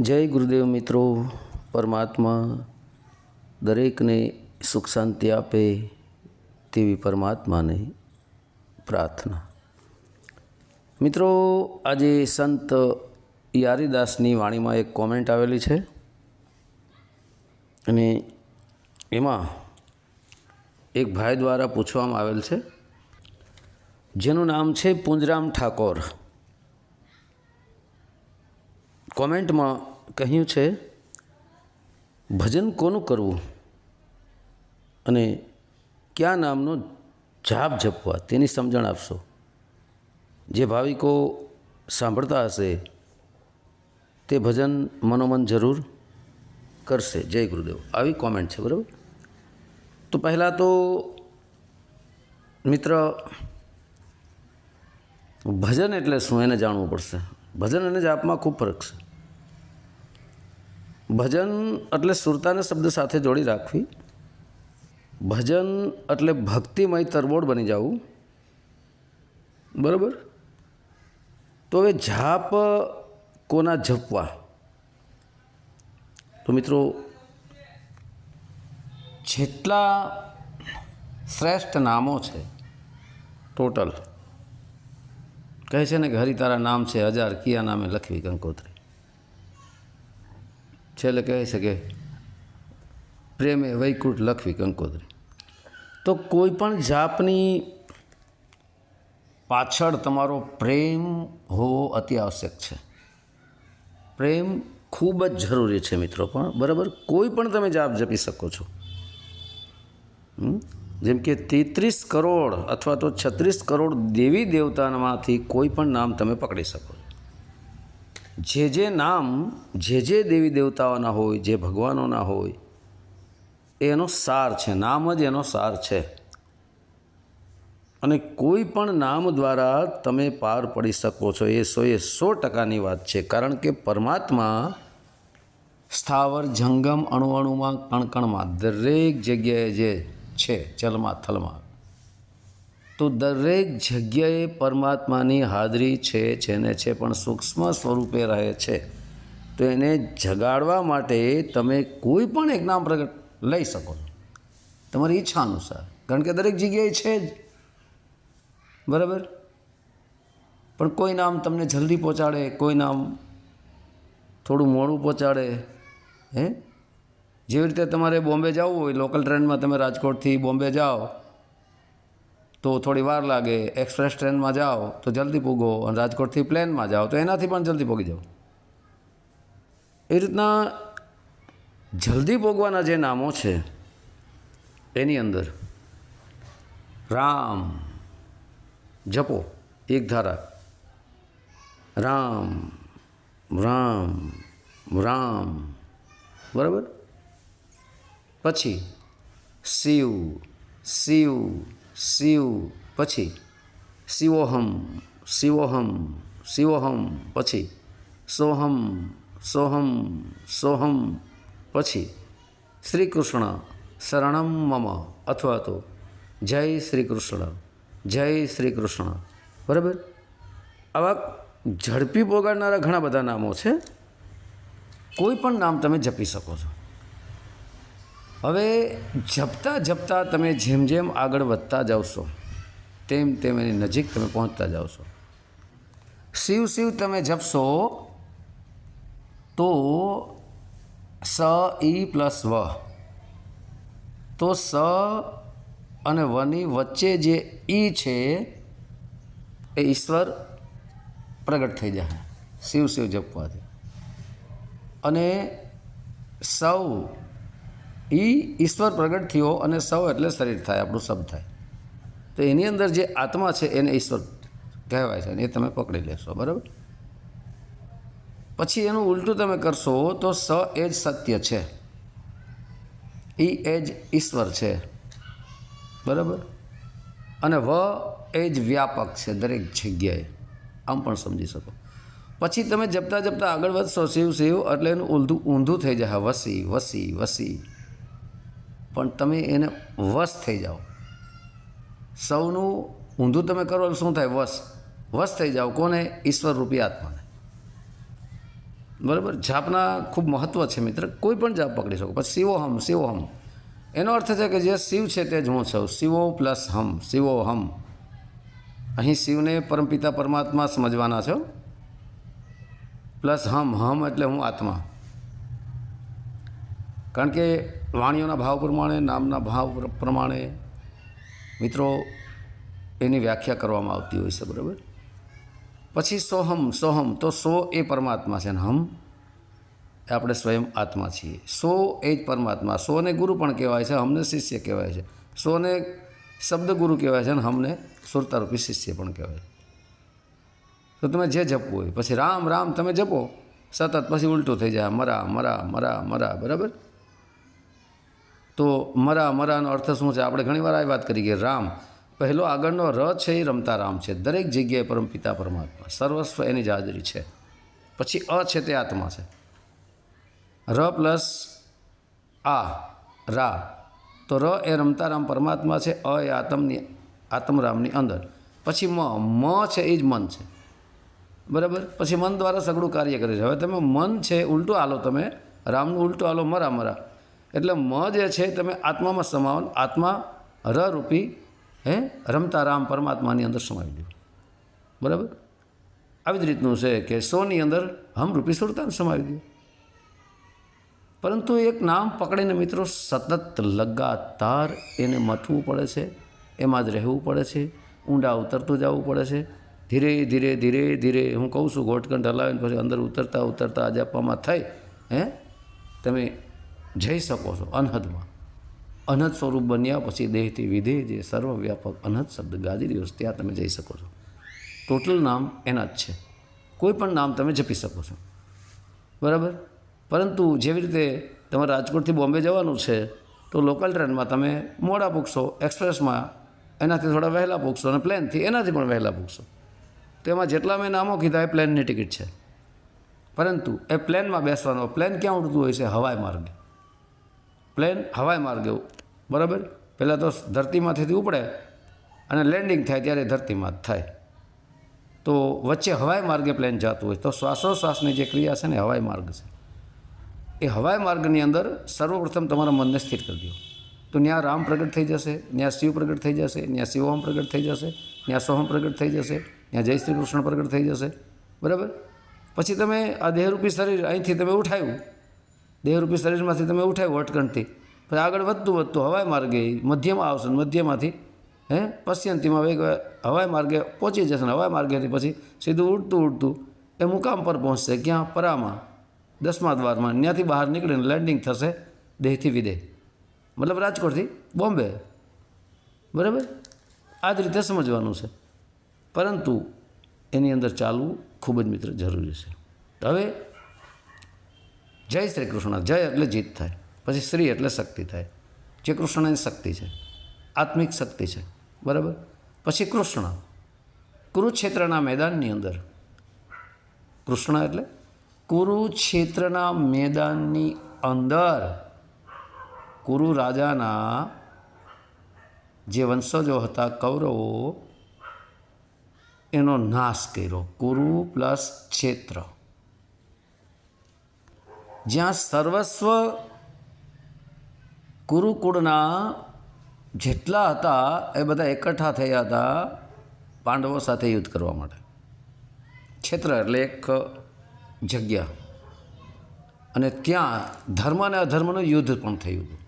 જય ગુરુદેવ મિત્રો, પરમાત્મા દરેકને સુખ શાંતિ આપે તેવી પરમાત્માને પ્રાર્થના. મિત્રો, આજે સંત યારીદાસની વાણીમાં એક કોમેન્ટ આવેલી છે અને એમાં એક ભાઈ દ્વારા પૂછવામાં આવેલ છે, જેનું નામ છે પુંજરામ ઠાકોર. કોમેન્ટમાં કહ્યું છે, ભજન કોનું કરવું? અને કયા નામનો જાપ જપવા? તેની સમજણ આપશો. જે ભાવિકો સાંભળતા હશે, તે ભજન મનોમન જરૂર કરશે. જય ગુરુદેવ. આવી કોમેન્ટ છે, બરાબર? તો પહેલાં તો મિત્ર, ભજન એટલે શું? એને જાણવું પડશે. ભજન અને જાપમાં ખૂબ ફરક છે. ભજન એટલે સુરતાને શબ્દ સાથે જોડી રાખવી. ભજન એટલે ભક્તિમય તરબોળ બની જવું. બરાબર? તો હવે જાપ કોના જપવા? તો મિત્રો, જેટલા શ્રેષ્ઠ નામો છે, ટોટલ, કહે છે ને કે હરિ તારા નામ છે, હજાર કિયા નામે લખવી કંકોત્રી છેલ્લે કહે છે કે પ્રેમે વૈકુંઠ લખવી કંકોત્રી. તો કોઈ પણ જાપની પાછળ તમારો પ્રેમ હોવો અતિ આવશ્યક છે. પ્રેમ ખૂબ જ જરૂરી છે મિત્રો પણ, બરાબર? કોઈ પણ તમે જાપ જપી શકો છો? જેમ કે તેત્રીસ કરોડ અથવા તો છત્રીસ કરોડ દેવી દેવતામાંથી કોઈ પણ નામ તમે પકડી શકો જે જે નામ, જે જે દેવી દેવતાઓના હોય, જે ભગવાનોના હોય, એનો સાર છે. નામ જ એનો સાર છે. અને કોઈ પણ નામ દ્વારા તમે પાર પડી શકો છો. એ સો એ સો ટકાની વાત છે. કારણ કે પરમાત્મા સ્થાવર, જંગમ અણુ અણુમાં કણકણમાં દરેક જગ્યાએ જે છે ચલમાં થલમાં તો દરેક જગ્યાએ પરમાત્માની હાજરી છે છે છે પણ સૂક્ષ્મ સ્વરૂપે રહે છે. તો એને જગાડવા માટે તમે કોઈ પણ એક નામ પ્રગટ લઈ શકો. તમારી ઈચ્છા અનુસાર. કારણ કે દરેક જગ્યાએ છે જ. બરાબર? પણ કોઈ નામ તમને જલ્દી પહોંચાડે, કોઈ નામ થોડું મોડું પહોંચાડે, હે? જેવી રીતે તમારે બોમ્બે જવું હોય, લોકલ ટ્રેનમાં તમે રાજકોટથી બોમ્બે જાઓ તો થોડી વાર લાગે એક્સપ્રેસ ટ્રેનમાં જાઓ, તો જલ્દી પૂગો અને રાજકોટથી પ્લેનમાં જાઓ, તો એનાથી પણ જલ્દી પહોંચી જાઓ. એ રીતના જલ્દી ભોગવાના જે નામો છે, એની અંદર રામ જપો, એક ધારા. રામ રામ રામ. બરાબર? પછી, શિવ શિવ. શિવ પછી શિવોહમ શિવોહમ શિવોહમ પછી સોહમ સોહમ સોહમ પછી શ્રી કૃષ્ણ શરણમ મમ અથવા તો જય શ્રી કૃષ્ણ જય શ્રી કૃષ્ણ બરાબર? આવા ઝડપી પોગાડનારા ઘણા બધા નામો છે. કોઈ પણ નામ તમે જપી શકો છો. હવે જપતા જપતા તમે જેમ જેમ આગળ વધતા જાવશો તેમ તેમ એની નજીક તમે પહોંચતા જાવશો શિવ શિવ તમે જપશો તો સ, ઈ પ્લસ વ. તો સ અને વની વચ્ચે જે ઈ છે, એ ઈશ્વર પ્રગટ થઈ જાય શિવ શિવ જપવાથી. અને સૌ ઈ ઈશ્વર પ્રગટ થયો અને સૌ એટલે શરીર થાય, આપણું શબ્દ થાય. તો એની અંદર જે આત્મા છે એને ઈશ્વર કહેવાય છે એ તમે પકડી લેશો, બરાબર? પછી એનું ઉલટું તમે કરશો તો સ એ જ સત્ય છે. ઈ એ જ ઈશ્વર છે. બરાબર? અને વ એ જ વ્યાપક છે, દરેક જગ્યાએ. આમ પણ સમજી શકો. પછી તમે જપતા જપતા આગળ વધશો શિવ શિવ એટલે એનું ઊંધું ઊંધું થઈ જાય વસી વસી વસી. પણ તમે એને વશ થઈ જાઓ. સૌનું ઊંધું તમે કરો શું થાય? વશ. વશ થઈ જાઓ. કોને? ઈશ્વર રૂપી આત્માને. બરાબર? જાપના ખૂબ મહત્ત્વ છે મિત્ર. કોઈ પણ જાપ પકડી શકો. પછી શિવોહમ શિવોહમ એનો અર્થ છે કે જે શિવ છે તે જ હું છું. શિવો પ્લસ હમ, શિવો હમ. અહીં શિવને પરમપિતા પરમાત્મા સમજવાના છો. પ્લસ હમ હમ એટલે હું આત્મા. કારણ કે વાણીઓના ભાવ પ્રમાણે, નામના ભાવ પ્રમાણે મિત્રો, એની વ્યાખ્યા કરવામાં આવતી હોય છે, બરાબર? પછી સોહમ સોહમ, તો સો એ પરમાત્મા છે અને હમ? એ આપણે સ્વયં આત્મા છીએ. સો એ જ પરમાત્મા. સોને ગુરુ પણ કહેવાય છે, હમને શિષ્ય કહેવાય છે. સોને શબ્દ ગુરુ કહેવાય છે અને હમને સુરતારૂપી શિષ્ય પણ કહેવાય તો તમે જે જપવું હોય, પછી રામ રામ, તમે જપો. સતત પછી ઉલટું થઈ જાય. મરા મરા મરા મરા, બરાબર? તો મરા મરાનો અર્થ શું છે? આપણે ઘણીવાર આ વાત કરી કે રામ, પહેલો આગળનો ર છે એ રમતા રામ છે. દરેક જગ્યાએ પરમપિતા પરમાત્મા, સર્વસ્વ એની જ હાજરી છે. પછી અ છે તે આત્મા છે. ર પ્લસ આ, રા. તો ર એ રમતા રામ પરમાત્મા છે, અ એ આત્મની આત્મરામની અંદર. પછી મ મ છે એ જ મન છે. બરાબર? પછી મન દ્વારા સગડું કાર્ય કરે છે. હવે તમે મન છે ઉલટું આલો તમે, રામનું ઉલટું આલો મરા મરા. એટલે મ જે છે, તમે આત્મામાં સમાવો આત્મા રૂપી હે? રમતા રામ પરમાત્માની અંદર સમાવી દો બરાબર? આવી જ રીતનું છે કે સોની અંદર હમ રૂપી સુરતાને સમાવી દો પરંતુ એક નામ પકડીને મિત્રો સતત લગાતાર એને મથવું પડે છે, એમાં જ રહેવું પડે છે, ઊંડા ઉતરતું જવું પડે છે. ધીરે ધીરે ધીરે ધીરે હું કહું છું ગોટકંઠ હલાવીને પછી અંદર ઉતરતા ઉતરતા આજે આપવામાં થાય હે? તમે જઈ શકો છો અનહદમાં. અનહદ સ્વરૂપ બન્યા પછી દેહથી વિધેય જે સર્વવ્યાપક અનહદ શબ્દ રહ્યો છે, ત્યાં તમે જઈ શકો છો. ટોટલ નામ એના જ છે. કોઈ પણ નામ તમે જપી શકો છો. બરાબર? પરંતુ જેવી રીતે તમારે રાજકોટથી બોમ્બે જવાનું છે, તો લોકલ ટ્રેનમાં તમે મોડા પૂગશો, એક્સપ્રેસમાં એનાથી થોડા વહેલા પૂગશો અને પ્લેનથી એનાથી પણ વહેલા પૂગશો. તો એમાં જેટલા મેં નામો કીધા એ પ્લેનની ટિકિટ છે. પરંતુ એ પ્લેનમાં બેસવાનો, પ્લેન ક્યાં ઉડતું હોય છે? હવાઈ માર્ગે. પ્લેન હવાઈ માર્ગે બરાબર? પહેલાં તો ધરતીમાંથી ઉપડે અને લેન્ડિંગ થાય ત્યારે ધરતીમાં જ થાય. તો વચ્ચે હવાઈ માર્ગે પ્લેન જતું હોય તો શ્વાસોશ્વાસની જે ક્રિયા છે ને હવાઈ માર્ગ છે. એ હવાઈ માર્ગની અંદર સર્વપ્રથમ તમારા મનને સ્થિર કરી દો. તો ત્યાં રામ પ્રગટ થઈ જશે ત્યાં શિવ પ્રગટ થઈ જશે ત્યાં શિવોમ પ્રગટ થઈ જશે ત્યાં સોહમ પ્રગટ થઈ જશે ત્યાં જય શ્રી કૃષ્ણ પ્રગટ થઈ જશે. બરાબર? પછી તમે આ દેહરૂપી શરીર અહીંથી તમે ઉઠાવ્યું દેહરૂપી શરીરમાંથી તમે ઉઠાવ્યું અટકણથી પછી આગળ વધતું વધતું હવાઈ માર્ગે મધ્યમાં આવશે ને મધ્યમાંથી, હે? પશ્ચિમતીમાં વેગ હવાઈ માર્ગે પહોંચી જશે ને હવાઈ માર્ગેથી પછી સીધું ઉડતું ઉડતું એ મુકામ પર પહોંચશે, ક્યાં? પરામાં. દસમા દ્વારમાં. ત્યાંથી બહાર નીકળીને લેન્ડિંગ થશે દેહથી વિદેહ. મતલબ રાજકોટથી બોમ્બે. બરાબર? આ જ રીતે સમજવાનું છે. પરંતુ એની અંદર ચાલવું ખૂબ જ મિત્ર જરૂરી છે. હવે જય શ્રી કૃષ્ણ, જય એટલે જીત થાય. પછી શ્રી એટલે શક્તિ થાય. જે કૃષ્ણની શક્તિ છે, આત્મિક શક્તિ છે, બરાબર? પછી કૃષ્ણ. કુરુક્ષેત્રના મેદાનની અંદર. કૃષ્ણ એટલે કુરુક્ષેત્રના મેદાનની અંદર. કુરુ રાજાના જે વંશજો હતા, કૌરવો, એનો નાશ કર્યો. કુરુ પ્લસ ક્ષેત્ર. જ્યાં સર્વસ્વ કુરુકુળના જેટલા હતા, એ બધા એકઠા થયા હતા પાંડવો સાથે યુદ્ધ કરવા માટે. ક્ષેત્ર એટલે એક જગ્યા. અને ત્યાં ધર્મ અને અધર્મનું યુદ્ધ પણ થયું હતું.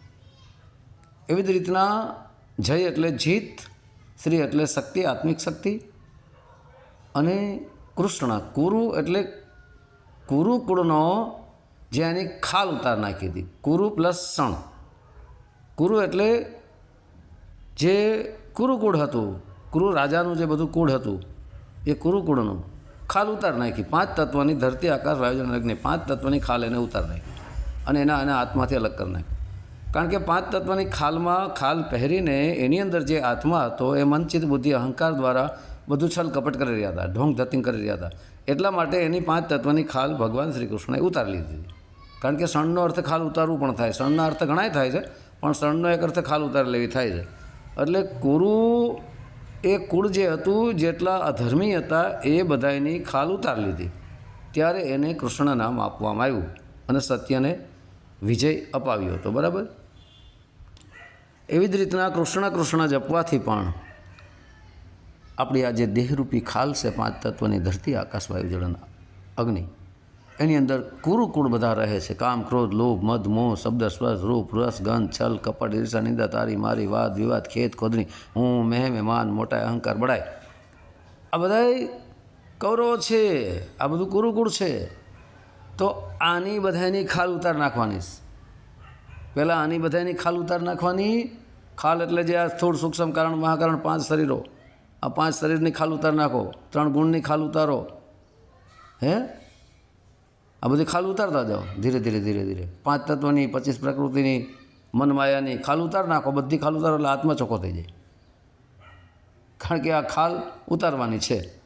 એવી જ રીતના જય એટલે જીત, શ્રી એટલે શક્તિ, આત્મિક શક્તિ અને કૃષ્ણ. કુરુ એટલે કુરુકુળનો જે એની ખાલ ઉતાર નાખી હતી. કુરુ પ્લસ સણ. કુરુ એટલે જે કુરુકુળ હતું, કુરુ રાજાનું જે બધું કુળ હતું, એ કુરુકુળનું ખાલ ઉતાર નાખી. પાંચ તત્વની ધરતી, આકાશ વાયુજન અગ્નિ, પાંચ તત્વની ખાલ એને ઉતાર નાખી. અને એના એના આત્માથી અલગ કરી નાખી. કારણ કે પાંચ તત્વની ખાલમાં ખાલ પહેરીને એની અંદર જે આત્મા હતો, એ મનચિત બુદ્ધિ, અહંકાર દ્વારા બધું છલ કપટ કરી રહ્યા હતા, ઢોંગ ધતિંગ કરી રહ્યા હતા. એટલા માટે એની પાંચ તત્વની ખાલ ભગવાન શ્રી કૃષ્ણએ ઉતારી લીધી. કારણ કે શણનો અર્થ ખાલ ઉતારવું પણ થાય. શણના અર્થ ઘણાય થાય છે, પણ શણનો એક અર્થ ખાલ ઉતાર લેવી થાય છે. એટલે કુરુ એ કુળ જે હતું, જેટલા અધર્મી હતા, એ બધાની ખાલ ઉતાર લીધી. ત્યારે એને કૃષ્ણ નામ આપવામાં આવ્યું અને સત્યને વિજય અપાવ્યો હતો. બરાબર? એવી જ રીતના કૃષ્ણ કૃષ્ણ જપવાથી પણ આપણી આ જે દેહરૂપી ખાલ છે પાંચ તત્વની ધરતી આકાશ વાયુ જળના અગ્નિ એની અંદર કુરુકુળ બધા રહે છે. કામ, ક્રોધ, લોભ મધ મોહ, શબ્દ, સ્પર્શ, રૂપ, રસ, ગંધ, છલ, કપટ, ઈર્ષા, નિંદા, તારી, મારી, વાદ, વિવાદ ખેત ખોદણી, હું, મેં મહેમાન મોટા અહંકાર બળાય આ બધાય કૌરવો છે. આ બધું કુરુકુળ છે. તો આની બધાની ખાલ ઉતાર નાખવાની પહેલાં આની બધાની ખાલ ઉતાર નાખવાની. ખાલ એટલે જે આ સ્થૂળ, સૂક્ષ્મ, કારણ, મહાકારણ પાંચ શરીરો. આ પાંચ શરીરની ખાલ ઉતાર નાખો. ત્રણ ગુણની ખાલ ઉતારો. હે? આ બધી ખાલ ઉતારતા જાઓ. ધીરે ધીરે ધીરે ધીરે. પાંચ તત્વની, પચીસ પ્રકૃતિની મન માયાની ખાલ ઉતાર નાખો. બધી ખાલ ઉતારો એટલે આત્મા ચોખ્ખો થઈ જાય. કારણ કે આ ખાલ ઉતારવાની છે.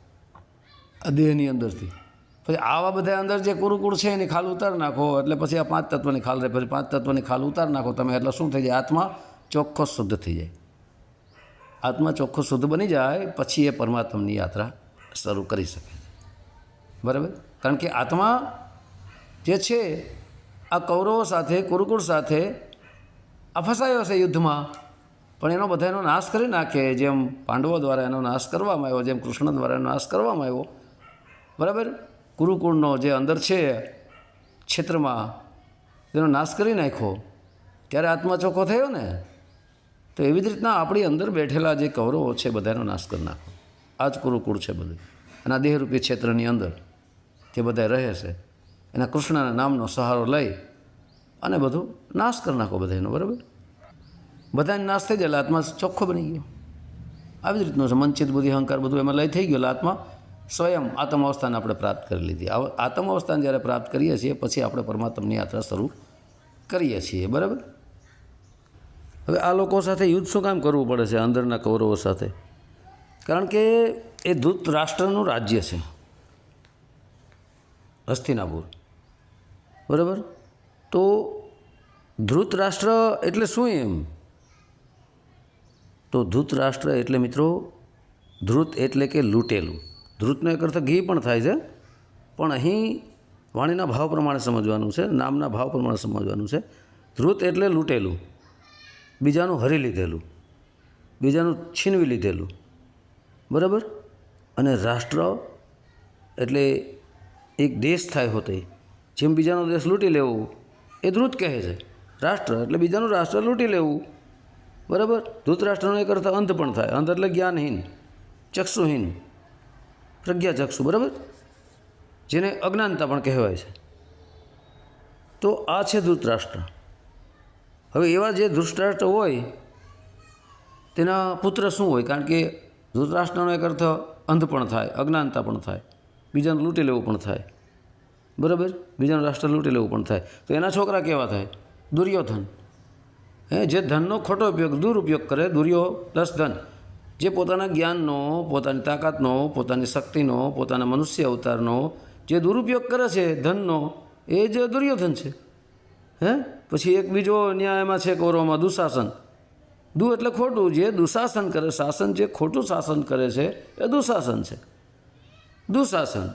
આ દેહની અંદરથી. પછી આવા બધા અંદર જે કુરુકુળ છે એની ખાલ ઉતાર નાખો. એટલે પછી આ પાંચ તત્વની ખાલ રહે. પછી પાંચ તત્વની ખાલ ઉતાર નાખો. તમે એટલે શું થઈ જાય? આત્મા ચોખ્ખો શુદ્ધ થઈ જાય. આત્મા ચોખ્ખો શુદ્ધ બની જાય, પછી એ પરમાત્માની યાત્રા શરૂ કરી શકે બરાબર? કારણ કે આત્મા જે છે, આ કૌરવો સાથે, કુરુકુળ સાથે આ ફસાયો છે યુદ્ધમાં. પણ એનો બધાનો નાશ કરી નાખે, જેમ પાંડવો દ્વારા એનો નાશ કરવામાં આવ્યો, જેમ કૃષ્ણ દ્વારા એનો નાશ કરવામાં આવ્યો. બરાબર? કુરુકુળનો જે અંદર છે ક્ષેત્રમાં તેનો નાશ કરી નાખ્યો. ત્યારે આત્મા ચોખ્ખો થયો ને? તો એવી જ રીતના આપણી અંદર બેઠેલા જે કૌરવો છે, બધાનો નાશ કરી નાખો આ જ કુરુકુળ છે બધું. અને આ દેહરૂપી ક્ષેત્રની અંદર તે બધા રહે છે. એના કૃષ્ણના નામનો સહારો લઈ અને બધું નાશ કરી નાખો બધાનો, બરાબર? બધાને નાશ થઈ જાય આત્મા ચોખ્ખો બની ગયો. આવી જ રીતનું છે મનચિત બુદ્ધિ અહંકાર બધું એમાં લઈ થઈ ગયો આત્મા સ્વયં આત્મ અવસ્થાને આપણે પ્રાપ્ત કરી લીધી. આત્મ અવસ્થાને જ્યારે પ્રાપ્ત કરીએ છીએ, પછી આપણે પરમાત્માની યાત્રા શરૂ કરીએ છીએ, બરાબર? હવે આ લોકો સાથે યુદ્ધ શું કામ કરવું પડે છે અંદરના કૌરવો સાથે? કારણ કે એ ધૂત રાષ્ટ્રનું રાજ્ય છે. હસ્તિનાપુર. બરાબર? તો ધૃતરાષ્ટ્ર એટલે શું એમ? તો ધૃતરાષ્ટ્ર એટલે મિત્રો, ધૃત એટલે કે લૂંટેલું. ધૃતનો એક અર્થ ઘી પણ થાય છે, પણ અહીં વાણીના ભાવ પ્રમાણે સમજવાનું છે, નામના ભાવ પ્રમાણે સમજવાનું છે. ધૃત એટલે લૂંટેલું. બીજાનું હરી લીધેલું. બીજાનું છીનવી લીધેલું. બરાબર? અને રાષ્ટ્ર એટલે એક દેશ થાય હોતે. જેમ બીજાનો દેશ લૂંટી લેવું, એ ધૃત કહે છે. રાષ્ટ્ર એટલે બીજાનું રાષ્ટ્ર લૂંટી લેવું. બરાબર? ધૃતરાષ્ટ્રનો એક અર્થ અંધ પણ થાય. અંધ એટલે જ્ઞાનહીન, ચક્ષુહીન, પ્રજ્ઞાચક્ષુ, બરાબર? જેને અજ્ઞાનતા પણ કહેવાય છે. તો આ છે ધૃતરાષ્ટ્ર. હવે એવા જે ધૃતરાષ્ટ્ર હોય, તેના પુત્ર શું હોય? કારણ કે ધૃતરાષ્ટ્રનો એક અર્થ અંધ પણ થાય, અજ્ઞાનતા પણ થાય. બીજાને લૂંટી લેવું પણ થાય. બરાબર? બીજાનું રાષ્ટ્ર લૂંટી લેવું પણ થાય. તો એના છોકરા કેવા થાય? દુર્યોધન. હે, જે ધનનો ખોટો ઉપયોગ, દુરુપયોગ કરે, દુર્યો પ્લસ ધન. જે પોતાના જ્ઞાનનો, પોતાની તાકાતનો, પોતાની શક્તિનો, પોતાના મનુષ્ય અવતારનો, જે દુરુપયોગ કરે છે, ધનનો, એ જ દુર્યોધન છે. હે? પછી એક બીજો ન્યાયમાં છે કૌરવમાં દુશાસન. દુ એટલે ખોટું. જે દુશાસન કરે, શાસન જે ખોટું શાસન કરે છે, એ દુશાસન છે. દુશાસન.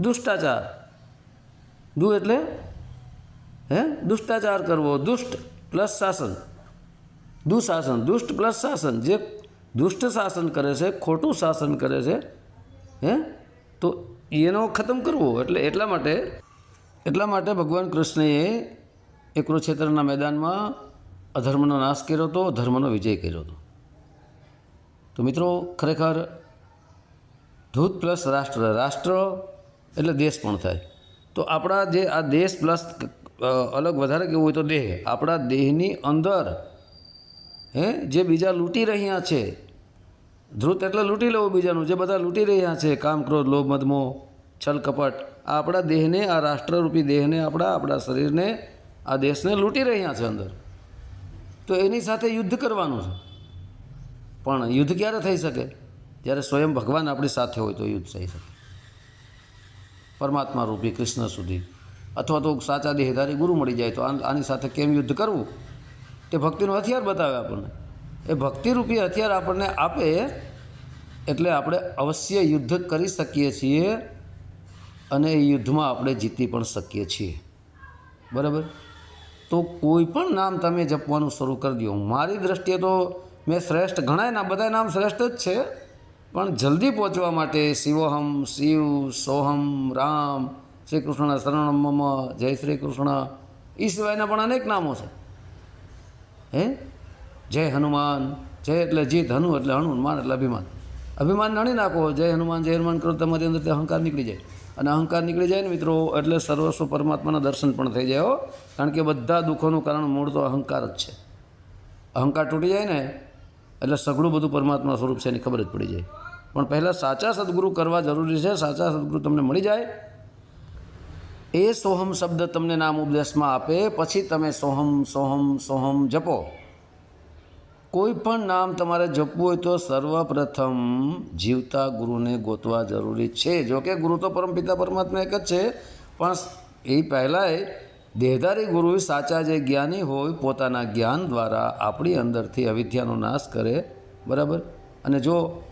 દુષ્ટાચાર. દુ એટલે? હે? દુષ્ટાચાર કરવો, દુષ્ટ પ્લસ શાસન. દુશાસન, દુષ્ટ પ્લસ શાસન. જે દુષ્ટ શાસન કરે છે, ખોટું શાસન કરે છે, હે? તો એનો ખતમ કરવો. એટલે એટલા માટે એટલા માટે ભગવાન કૃષ્ણએ એ કુરુક્ષેત્રના મેદાનમાં અધર્મનો નાશ કર્યો હતો ધર્મનો વિજય કર્યો હતો. તો મિત્રો, ખરેખર ધૂત પ્લસ રાષ્ટ્ર. રાષ્ટ્ર એટલે દેશ પણ થાય. તો આપણા જે આ દેશ પ્લસ અલગ વધારે કેવું હોય તો દેહ. આપણા દેહની અંદર, હે, જે બીજા લૂંટી રહ્યા છે, ધ્રુત એટલે લૂંટી લેવું બીજાનું, જે બધા લૂંટી રહ્યા છે, કામ, ક્રોધ, લોભ મદમો છલ, કપટ, આ આપણા દેહને, આ રાષ્ટ્રરૂપી દેહને, આપણા આપણા શરીરને, આ દેશને લૂંટી રહ્યા છે અંદર. તો એની સાથે યુદ્ધ કરવાનું છે. પણ યુદ્ધ ક્યારે થઈ શકે? જ્યારે સ્વયં ભગવાન આપણી સાથે હોય તો યુદ્ધ થઈ શકે. પરમાત્મા રૂપી કૃષ્ણ સુધી. અથવા તો સાચા દેહધારી ગુરુ મળી જાય તો આની સાથે કેમ યુદ્ધ કરવું? તે ભક્તિનું હથિયાર બતાવે આપણને. એ ભક્તિરૂપી હથિયાર આપણને આપે એટલે આપણે અવશ્ય યુદ્ધ કરી શકીએ છીએ અને એ યુદ્ધમાં આપણે જીતી પણ શકીએ છીએ. બરાબર? તો કોઈ પણ નામ તમે જપવાનું શરૂ કરી દો. મારી દ્રષ્ટિએ તો મેં શ્રેષ્ઠ ઘણાય ના બધા નામ શ્રેષ્ઠ જ છે. પણ જલ્દી પહોંચવા માટે શિવોહમ, શિવ, સોહમ, રામ શ્રી કૃષ્ણ શરણમ મમ, જય શ્રી કૃષ્ણ એ સિવાયના પણ અનેક નામો છે. હે? જય હનુમાન, જય એટલે જીત, હનુ એટલે હનુમાન એટલે અભિમાન. અભિમાન નણી નાખો, જય હનુમાન જય હનુમાન કરો, તમારી અંદરથી અહંકાર નીકળી જાય. અને અહંકાર નીકળી જાય ને મિત્રો, એટલે સર્વસ્વ પરમાત્માના દર્શન પણ થઈ જાય હો. કારણ કે બધા દુઃખોનું કારણ મૂળ તો અહંકાર જ છે. અહંકાર તૂટી જાય ને, એટલે સઘળું બધું પરમાત્મા સ્વરૂપ છે એની ખબર જ પડી જાય. પણ પહેલાં સાચા સદગુરુ કરવા જરૂરી છે, સાચા સદગુરુ તમને મળી જાય. એ સોહમ શબ્દ તમને નામ ઉપદેશમાં આપે, પછી તમે સોહમ સોહમ સોહમ જપો. કોઈ પણ નામ તમારે જપવું હોય તો સર્વપ્રથમ જીવતા ગુરુને ગોતવા જરૂરી છે. જો કે ગુરુ તો પરમપિતા પરમાત્મા એક જ છે, પણ એ પહેલાંય દેહધારી ગુરુ સાચા જે જ્ઞાની હોય પોતાના જ્ઞાન દ્વારા આપણી અંદરથી અવિદ્યાનો નાશ કરે. બરાબર? અને જો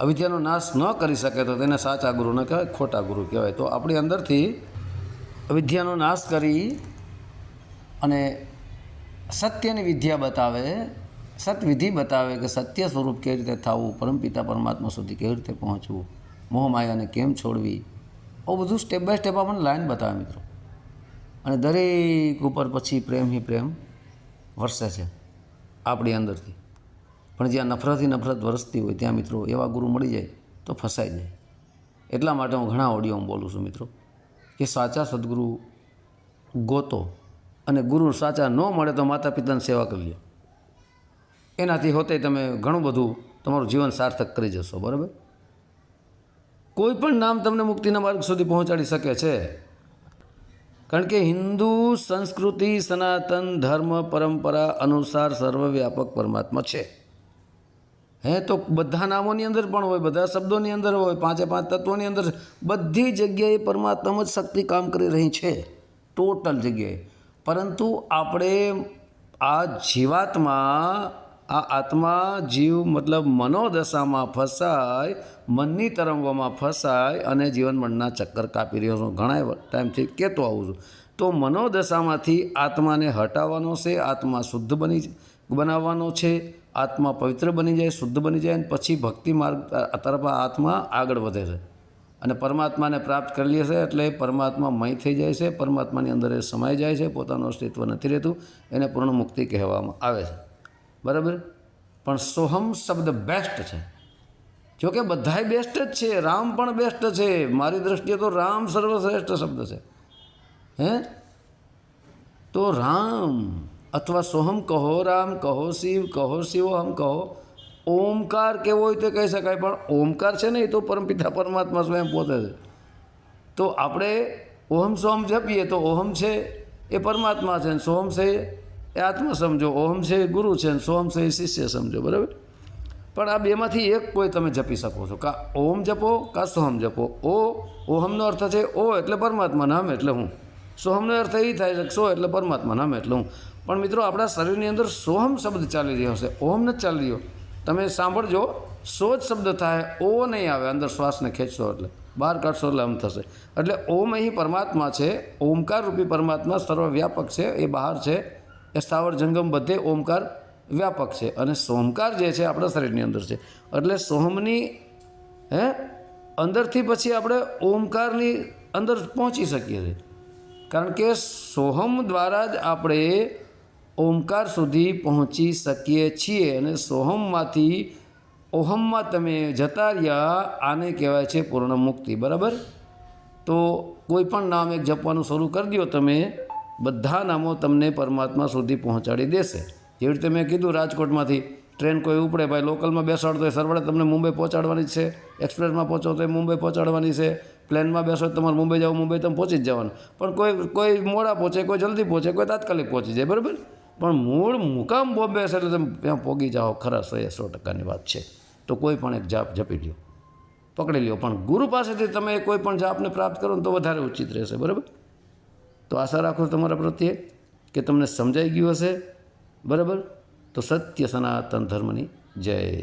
અવિદ્યાનો નાશ ન કરી શકે તો તેને સાચા ગુરુ ન કહેવાય, ખોટા ગુરુ કહેવાય. તો આપણી અંદરથી અવિદ્યાનો નાશ કરી અને સત્યની વિદ્યા બતાવે, સતવિધિ બતાવે કે સત્ય સ્વરૂપ કેવી રીતે થવું પરમપિતા પરમાત્મા સુધી કેવી રીતે પહોંચવું મોહમાયાને કેમ છોડવી આવું બધું સ્ટેપ બાય સ્ટેપ આપણને લાઈન બતાવે મિત્રો. અને દરેક ઉપર પછી પ્રેમ હિ પ્રેમ વરસે છે આપણી અંદરથી. પણ જ્યાં નફરતથી નફરત વરસતી હોય ત્યાં મિત્રો એવા ગુરુ મળી જાય તો ફસાઈ જાય. એટલા માટે હું ઘણા ઓડિયોમાં બોલું છું મિત્રો કે સાચા સદગુરુ ગોતો અને ગુરુ સાચા ન મળે તો માતા પિતાની સેવા કરી લો એનાથી હોતે તમે ઘણું બધું તમારું જીવન સાર્થક કરી જશો, બરાબર? કોઈ પણ નામ તમને મુક્તિના માર્ગ સુધી પહોંચાડી શકે છે. કારણ કે હિન્દુ, સંસ્કૃતિ, સનાતન, ધર્મ, પરંપરા અનુસાર સર્વવ્યાપક પરમાત્મા છે. હે, તો બધા નામોની અંદર પણ હોય, બધા શબ્દોની અંદર હોય, પાંચે પાંચ તત્વોની અંદર બધી જગ્યાએ પરમાત્મા જ શક્તિ કામ કરી રહી છે. ટોટલ જગ્યાએ. પરંતુ આપણે આ જીવાત્મા, આ આત્મા જીવ મતલબ મનોદશામાં ફસાય, મનની તરંગોમાં ફસાય અને જીવનમણના ચક્કર કાપી રહ્યો છું. ઘણા ટાઈમથી કહેતો આવું છું. તો મનોદશામાંથી આત્માને હટાવવાનો છે, આત્મા શુદ્ધ બની, બનાવવાનો છે. આત્મા પવિત્ર બની જાય, શુદ્ધ બની જાય અને પછી ભક્તિ માર્ગ તરફ આત્મા આગળ વધે છે. અને પરમાત્માને પ્રાપ્ત કરી લે છે એટલે પરમાત્મા મય થઈ જાય છે, પરમાત્માની અંદર એ સમાઈ જાય છે, પોતાનું અસ્તિત્વ નથી રહેતું, એને પૂર્ણ મુક્તિ કહેવામાં આવે છે. બરાબર? પણ સોહમ શબ્દ બેસ્ટ છે. જોકે બધાય બેસ્ટ જ છે, રામ પણ બેસ્ટ છે. મારી દ્રષ્ટિએ તો રામ સર્વશ્રેષ્ઠ શબ્દ છે. હે? તો રામ અથવા સોહમ કહો, રામ કહો, શિવ કહો, શિવોહમ કહો, ઓમકાર કેવો હોય તો કહી શકાય, પણ ઓમકાર છે ને એ તો પરમપિતા પરમાત્મા સ્વયં પોતે છે. તો આપણે ઓહમ સોહમ જપીએ તો ઓહમ છે એ પરમાત્મા છે ને સોહમ છે એ આત્મા સમજો, ઓહમ છે એ ગુરુ છે ને સોહમ છે એ શિષ્ય સમજો, બરાબર? પણ આ બેમાંથી એક કોઈ તમે જપી શકો છો, કા ઓમ જપો, કા સોહમ જપો. ઓ ઓહમનો અર્થ છે ઓ એટલે પરમાત્મા નામ એટલે હું. સોહમનો અર્થ એ થાય છે સો એટલે પરમાત્મા નામ એટલે હું. પણ મિત્રો, આપણા શરીરની અંદર સોહમ શબ્દ ચાલી રહ્યો છે. ઓમ નથી ચાલી રહ્યો. તમે સાંભળજો સો જ શબ્દ થાય, ઓ નહીં આવે, અંદર શ્વાસને ખેંચશો એટલે. બહાર કાઢશો એટલે આમ થશે. એટલે ઓમ અહીં પરમાત્મા છે, ઓમકાર રૂપી પરમાત્મા સર્વવ્યાપક છે, એ બહાર છે, એ સ્થાવર જંગમ બધે ઓમકાર વ્યાપક છે. અને સોમકાર જે છે, આપણા શરીરની અંદર છે. એટલે સોહમની, હે, અંદરથી પછી આપણે ઓમકારની અંદર પહોંચી શકીએ છીએ. કારણ કે સોહમ દ્વારા જ આપણે ઓમકાર સુધી પહોંચી શકીએ છીએ અને સોહમમાંથી, ઓહમમાં તમે જતા રહ્યા, આને કહેવાય છે પૂર્ણ મુક્તિ બરાબર? તો કોઈ પણ નામ એક જપવાનું શરૂ કરી દો તમે, બધા નામો તમને પરમાત્મા સુધી પહોંચાડી દેશે. જેવી રીતે મેં કીધું રાજકોટમાંથી, ટ્રેન કોઈ ઉપડે ભાઈ, લોકલમાં બેસાડતો હોય સરવાળે તમને મુંબઈ પહોંચાડવાની છે. એક્સપ્રેસમાં પહોંચો તો મુંબઈ પહોંચાડવાની છે. પ્લેનમાં બેસો તમારે મુંબઈ જાઓ મુંબઈ તમે પહોંચી જ જવાનું. પણ કોઈ કોઈ મોડા પહોંચે, કોઈ જલ્દી પહોંચે, કોઈ તાત્કાલિક પહોંચી જાય, બરાબર? પણ મૂળ મુકામ બોમ્બે છે એટલે તમે ત્યાં પોગી જાઓ, ખરા, સો એ સો ટકાની વાત છે. તો કોઈ પણ એક જાપ જપી લ્યો. પકડી લ્યો. પણ ગુરુ પાસેથી તમે કોઈ પણ જાપને પ્રાપ્ત કરો ને તો વધારે ઉચિત રહેશે, બરાબર? તો આશા રાખું તમારા પ્રત્યે કે તમને સમજાઈ ગયું હશે, બરાબર? તો સત્ય સનાતન ધર્મની જય.